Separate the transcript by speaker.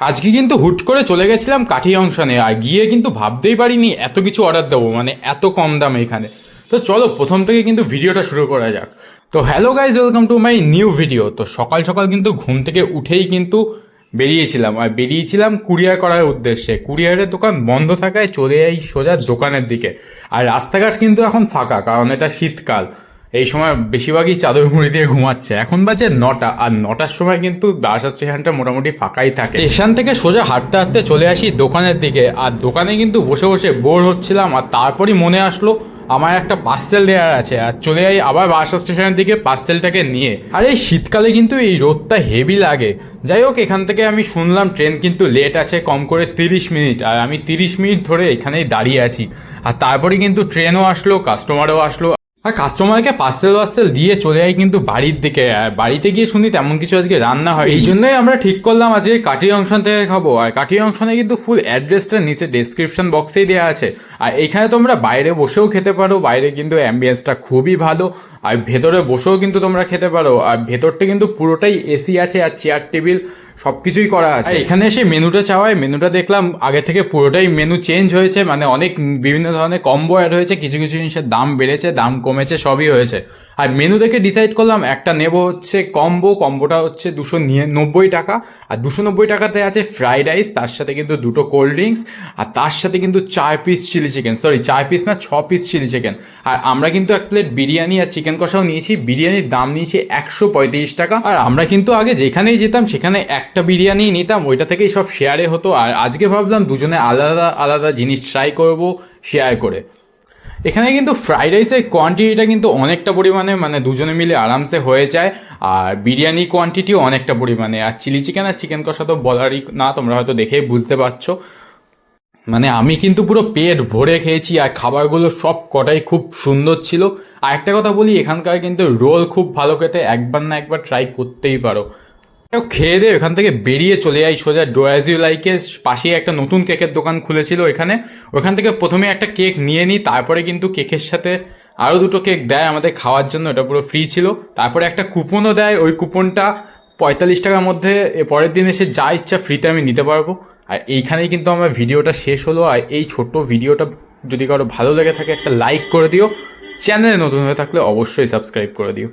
Speaker 1: আজকে কিন্তু হুট করে চলে গেছিলাম কাঠি অংশনে, আর গিয়ে কিন্তু ভাবতেই পারিনি এত কিছু অর্ডার দেবো মানে এত কম দাম এখানে। তো চলো, প্রথম থেকে কিন্তু ভিডিওটা শুরু করা যাক। তো hello guys welcome to my new video তো সকাল সকাল কিন্তু ঘুম থেকে উঠেই কিন্তু বেরিয়েছিলাম, আর বেরিয়েছিলাম কুরিয়ার করার উদ্দেশ্যে। কুরিয়ারের দোকান বন্ধ থাকায় চলে যাই সোজা দোকানের দিকে। আর রাস্তাঘাট কিন্তু এখন ফাঁকা, কারণ এটা শীতকাল। এই সময় বেশিরভাগই চাদর মুড়ি দিয়ে ঘুমাচ্ছে। এখন বাজে নটা, আর নটার সময় কিন্তু বাসা স্টেশনটা মোটামুটি ফাঁকাই থাকে। স্টেশন থেকে সোজা হাঁটতে হাঁটতে চলে আসি দোকানের দিকে, আর দোকানে কিন্তু বসে বসে বোর হচ্ছিলাম, আর তারপরই মনে আসলো আমার একটা পার্সেল দেওয়ার আছে, আর চলে যাই আবার বাসা স্টেশনের দিকে পার্সেলটাকে নিয়ে। আর এই শীতকালে কিন্তু এই রোদটা হেভি লাগে। যাই হোক, এখান থেকে আমি শুনলাম ট্রেন কিন্তু লেট আছে কম করে তিরিশ মিনিট, আর আমি তিরিশ মিনিট ধরে এখানেই দাঁড়িয়ে আছি। আর তারপরে কিন্তু ট্রেনও আসলো কাস্টমারও আসলো। আর কাস্টমারকে পার্সেল ওয়ার্সেল দিয়ে চলে যাই কিন্তু বাড়ির দিকে। বাড়িতে গিয়ে শুনি তেমন কিছু আজকে রান্না হয়। এই জন্যই আমরা ঠিক করলাম আজকে কাঠি অংশন থেকে খাব। আর কাঠি অংশনে কিন্তু ফুল অ্যাড্রেসটা নিচে ডেসক্রিপশন বক্সেই দেওয়া আছে। আর এখানে তোমরা বাইরে বসেও খেতে পারো। বাইরে কিন্তু অ্যাম্বিয়েন্সটা খুবই ভালো। আর ভেতরে বসেও কিন্তু তোমরা খেতে পারো। আর ভেতরটা কিন্তু পুরোটাই এসি আছে আর চেয়ার টেবিল সব কিছুই করা আছে। এখানে এসে মেনুটা চাওয়ায়, মেনুটা দেখলাম, আগে থেকে পুরোটাই মেনু চেঞ্জ হয়েছে মানে অনেক বিভিন্ন ধরনের কম্বো অ্যাড হয়েছে, কিছু কিছু জিনিসের দাম বেড়েছে, দাম কমেছে, সবই হয়েছে। আর মেনু দেখে ডিসাইড করলাম, একটা নেব হচ্ছে কম্বো, কম্বোটা হচ্ছে দুশো নব্বই টাকা, আর দুশো নব্বই টাকাতে আছে ফ্রাইড রাইস তার সাথে কিন্তু দুটো কোল্ড ড্রিঙ্কস আর তার সাথে কিন্তু চার পিস চিলি চিকেন সরি চার পিস না, ছ পিস চিলি চিকেন আর আমরা কিন্তু এক প্লেট বিরিয়ানি আর চিকেন কষাও নিয়েছি, বিরিয়ানির দাম নিয়েছি একশো পঁয়ত্রিশ টাকা, আর আমরা কিন্তু আগে যেখানেই যেতাম, সেখানে একটা বিরিয়ানি নিতাম, ওইটা থেকেই সব শেয়ারে হতো। আর আজকে ভাবলাম দুজনে আলাদা আলাদা জিনিস ট্রাই করব শেয়ার করে। এখানে কিন্তু ফ্রাইড রাইসের কোয়ান্টিটিটা কিন্তু অনেকটা পরিমাণে মানে দুজনে মিলে আরামসে হয়ে যায়। আর বিরিয়ানি কোয়ান্টিটিও অনেকটা পরিমাণে। আর চিলি চিকেন আর চিকেন কষা তো বলারই না, তোমরা হয়তো দেখেই বুঝতে পারছ। মানে আমি কিন্তু পুরো পেট ভরে খেয়েছি, আর খাবারগুলো সব কটাই খুব সুন্দর ছিল। আর একটা কথা বলি, এখানকার কিন্তু রোল খুব ভালো খেতে, একবার না একবার ট্রাই করতেই পারো। খেয়ে দিয়ে এখান থেকে বেরিয়ে চলে যাই সোজা। ডোয়াজিও লাইকের পাশেই একটা নতুন কেকের দোকান খুলেছিল এখানে ওখান থেকে প্রথমে একটা কেক নিয়ে নিই তারপরে কিন্তু কেকের সাথে আরও দুটো কেক দেয় আমাদের খাওয়ার জন্য, এটা পুরো ফ্রি ছিল। তারপরে একটা কুপনও দেয়, ওই কুপনটা পঁয়তাল্লিশ টাকার মধ্যে পরের দিন এসে যা ইচ্ছা ফ্রিতে আমি নিতে পারব। আর এইখানেই কিন্তু আমার ভিডিওটা শেষ হলো, আর এই ছোট্ট ভিডিওটা যদি কারও ভালো লেগে থাকে একটা লাইক করে দিও। চ্যানেলে নতুন হয়ে থাকলে অবশ্যই সাবস্ক্রাইব করে দিও।